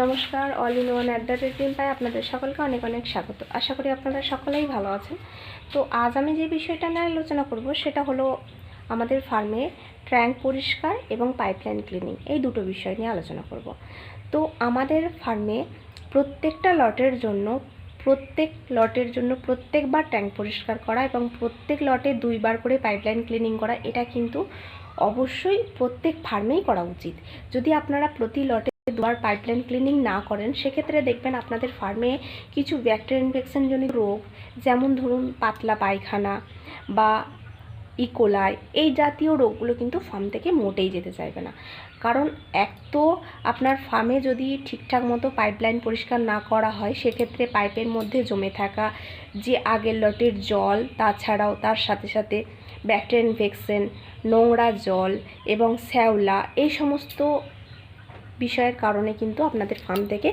নমস্কার all in one at the rate pay আপনাদের সকলকে অনেক অনেক স্বাগত। আশা করি আপনারা সকলেই ভালো আছেন। তো আজ আমি যে বিষয়টা নিয়ে আলোচনা করব, সেটা হলো আমাদের ফার্মে ট্র্যাঙ্ক পরিষ্কার এবং পাইপলাইন ক্লিনিং এই দুটো বিষয় নিয়ে আলোচনা করব। তো আমাদের ফার্মে প্রত্যেকটা লটের জন্য, প্রত্যেক লটের জন্য প্রত্যেকবার ট্যাঙ্ক পরিষ্কার করা এবং প্রত্যেক লটে দুইবার করে পাইপলাইন ক্লিনিং করা, এটা কিন্তু অবশ্যই প্রত্যেক ফার্মেই করা উচিত। যদি আপনারা প্রতি লটে দুবার পাইপলাইন ক্লিনিং না করেন, সেক্ষেত্রে দেখবেন আপনাদের ফার্মে কিছু ব্যাকটেরিয়া ইনফেকশনজনিত রোগ, যেমন ধরুন পাতলা পায়খানা বা ইকোলাই এই জাতীয় রোগগুলো কিন্তু ফার্ম থেকে মোটেই যেতে চাইবে না। কারণ এক তো আপনার ফার্মে যদি ঠিকঠাক মতো পাইপলাইন পরিষ্কার না করা হয়, সেক্ষেত্রে পাইপের মধ্যে জমে থাকা যে আগের লটের জল, তাছাড়াও তার সাথে সাথে ব্যাকটেরিয়া ইনফেকশন নোংরা জল এবং শ্যাওলা, এই সমস্ত বিষয়ের কারণে কিন্তু আপনাদের ফার্ম থেকে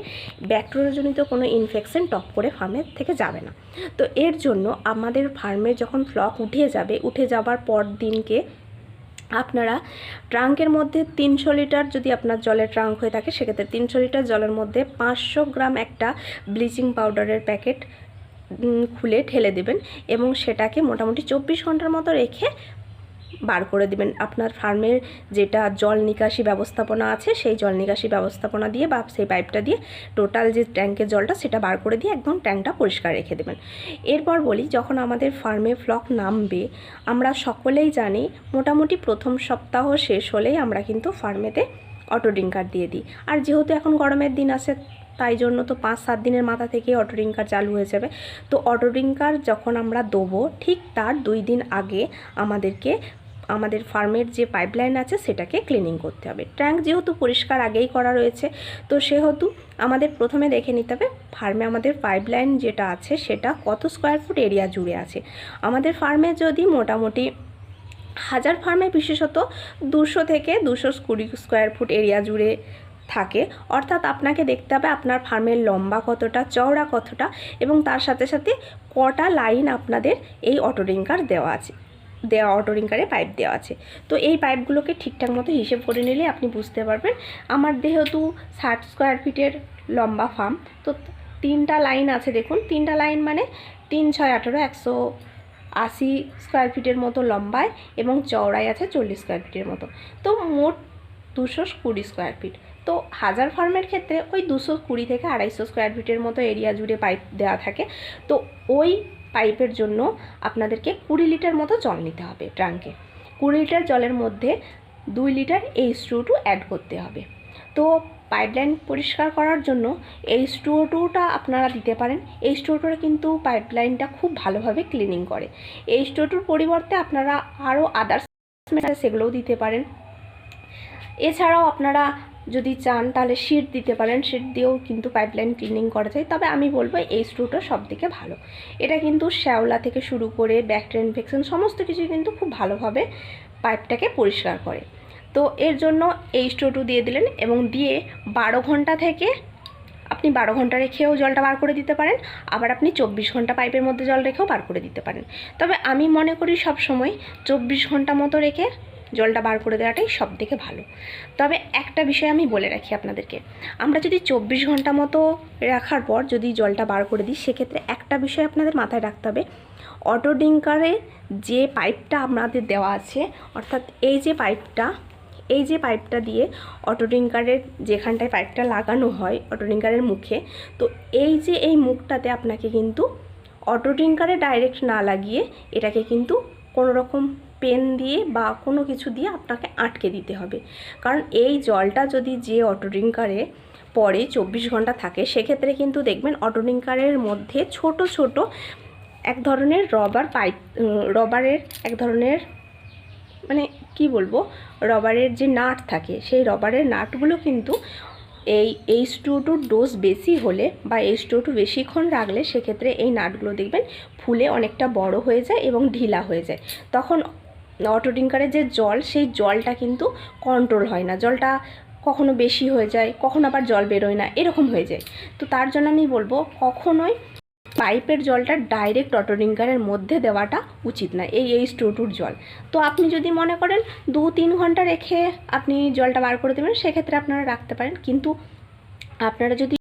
ব্যাকটেরিয়াজনিত কোনো ইনফেকশন টপ করে ফার্মের থেকে যাবে না। তো এর জন্য আমাদের ফার্মে যখন ফ্লক উঠে যাবে, উঠে যাবার পর দিনকে আপনারা ট্রাঙ্কের মধ্যে তিনশো লিটার যদি আপনার জলের ট্রাঙ্ক হয়ে থাকে, সেক্ষেত্রে তিনশো লিটার জলের মধ্যে পাঁচশো গ্রাম একটা ব্লিচিং পাউডারের প্যাকেট খুলে ঢেলে দেবেন এবং সেটাকে মোটামুটি চব্বিশ ঘণ্টার মতো রেখে বার করে দিবেন। আপনার ফার্মের যেটা জল নিকাশি ব্যবস্থাপনা আছে, সেই জল নিকাশি ব্যবস্থাপনা দিয়ে বা সেই পাইপটা দিয়ে টোটাল যে ট্যাঙ্কের জলটা, সেটা বার করে দিয়ে একদম ট্যাঙ্কটা পরিষ্কার রেখে দেবেন। এরপর বলি, যখন আমাদের ফার্মে ফ্লক নামবে, আমরা সকলেই জানি মোটামুটি প্রথম সপ্তাহ শেষ হলেই আমরা কিন্তু ফার্মেতে অটো ড্রিঙ্কার দিয়ে দিই। আর যেহেতু এখন গরমের দিন আছে, তাই জন্য তো পাঁচ সাত দিনের মাথা থেকে অটো ড্রিঙ্কার চালু হয়ে যাবে। তো অটো ড্রিঙ্কার যখন আমরা দেবো, ঠিক তার দুই দিন আগে আমাদেরকে আমাদের ফার্মের যে পাইপলাইন আছে সেটাকে ক্লিনিং করতে হবে। ট্যাঙ্ক যেহেতু পরিষ্কার আগেই করা রয়েছে, তো সেহেতু আমাদের প্রথমে দেখে নিতে হবে ফার্মে আমাদের পাইপলাইন যেটা আছে সেটা কত স্কোয়ার ফুট এরিয়া জুড়ে আছে। আমাদের ফার্মে যদি মোটামুটি হাজার ফার্মে বিশেষত দুশো থেকে দুশো কুড়ি স্কোয়ার ফুট এরিয়া জুড়ে থাকে, অর্থাৎ আপনাকে দেখতে হবে আপনার ফার্মের লম্বা কতটা, চওড়া কতটা, এবং তার সাথে সাথে কটা লাইন আপনাদের এই অটো রিঙ্কার দেওয়া আছে। দেওয়া অটো রিঙ্কারে পাইপ দেওয়া আছে। তো এই পাইপগুলোকে ঠিকঠাক মতো হিসেব করে নিলে আপনি বুঝতে পারবেন, আমার যেহেতু ষাট স্কোয়ার ফিটের লম্বা ফার্ম তো তিনটা লাইন আছে দেখুন, তিনটা লাইন মানে তিন, ছয়, আঠেরো, একশো আশি স্কোয়ার ফিটের মতো লম্বায় এবং চওড়ায় আছে চল্লিশ স্কোয়ার ফিটের মতো। তো মোট দুশো কুড়ি স্কোয়ার ফিট তো হাজার ফার্মের ক্ষেত্রে ওই দুশো কুড়ি থেকে আড়াইশো স্কোয়ার ফিটের মতো এরিয়া জুড়ে পাইপ দেওয়া থাকে। তো ওই পাইপের জন্য আপনাদেরকে কুড়ি লিটার মতো জল নিতে হবে ট্রাঙ্কে। কুড়ি লিটার জলের মধ্যে দুই litre H two two add করতে হবে। তো পাইপলাইন পরিষ্কার করার জন্য এইচ টু টুটা আপনারা দিতে পারেন। এইচ টু কিন্তু পাইপলাইনটা খুব ভালোভাবে ক্লিনিং করে। এইচ টু টুর পরিবর্তে আপনারা আরও আদার্স সেগুলোও দিতে পারেন। এছাড়াও আপনারা যদি চান তাহলে শিট দিতে পারেন। শিট দিয়েও কিন্তু পাইপলাইন ক্লিনিং করা যায়। তবে আমি বলব এই স্ক্রুটা সব থেকে ভালো। এটা কিন্তু শ্যাওলা থেকে শুরু করে ব্যাকটেরিয়া ইনফেকশন সমস্ত কিছু কিন্তু খুব ভালোভাবে পাইপটাকে পরিষ্কার করে। তো এর জন্য এই স্টোটু দিয়ে দিলেন এবং দিয়ে বারো ঘণ্টা থেকে আপনি বারো ঘণ্টা রেখেও জলটা বার করে দিতে পারেন। আবার আপনি চব্বিশ ঘণ্টা পাইপের মধ্যে জল রেখেও বার করে দিতে পারেন। তবে আমি মনে করি সব সময় চব্বিশ ঘণ্টা মতো রেখে জলটা বার করে দেওয়াটাই সব থেকে ভালো। তবে একটা বিষয় আমি বলে রাখি আপনাদেরকে। আমরা যদি চব্বিশ ঘণ্টা মতো রাখার পর যদি জলটা বার করে দিই, সেক্ষেত্রে একটা বিষয় আপনাদের মাথায় রাখতে হবে। অটো ডিঙ্কারে যে পাইপটা আপনাদের দেওয়া আছে, অর্থাৎ এই যে পাইপটা, এই যে পাইপটা দিয়ে অটো ড্রিঙ্কারের যেখানটায় পাইপটা লাগানো হয়, অটো ড্রিঙ্কারের মুখে, তো এই যে এই মুখটাতে আপনাকে কিন্তু অটো ড্রিঙ্কারে ডাইরেক্ট না লাগিয়ে এটাকে কিন্তু কোনো রকম পেন দিয়ে বা কোনো কিছু দিয়ে আপনাকে আটকে দিতে হবে। কারণ এই জলটা যদি যে অটো ড্রিঙ্কারে পরে চব্বিশ ঘণ্টা থাকে, সেক্ষেত্রে কিন্তু দেখবেন অটো ড্রিঙ্কারের মধ্যে ছোট ছোট এক ধরনের রবার পাইপ রবারের এক ধরনের মানে কি বলব, রবারের যে নাট থাকে, সেই রবারের নাটগুলো কিন্তু এই এইচ টু টুর ডোজ বেশি হলে বা এইচ টু টু বেশিক্ষণ রাখলে সেক্ষেত্রে এই নাটগুলো দেখবেন ফুলে অনেকটা বড় হয়ে যায় এবং ঢিলা হয়ে যায়। তখন অটো ডিঙ্কারের যে জল, সেই জলটা কিন্তু কন্ট্রোল হয় না। জলটা কখনো বেশি হয়ে যায়, কখনো আবার জল বেরোয় না, এরকম হয়ে যায়। তো তার জন্য আমি বলব, কখনোই পাইপের জলটা ডাইরেক্ট অটো ড্রিঙ্কারের মধ্যে দেওয়াটা উচিত না, এই এই স্টোটুর জল। তো আপনি যদি মনে করেন দু তিন ঘণ্টা রেখে আপনি জলটা বার করে দেবেন, সেক্ষেত্রে আপনারা রাখতে পারেন। কিন্তু আপনারা যদি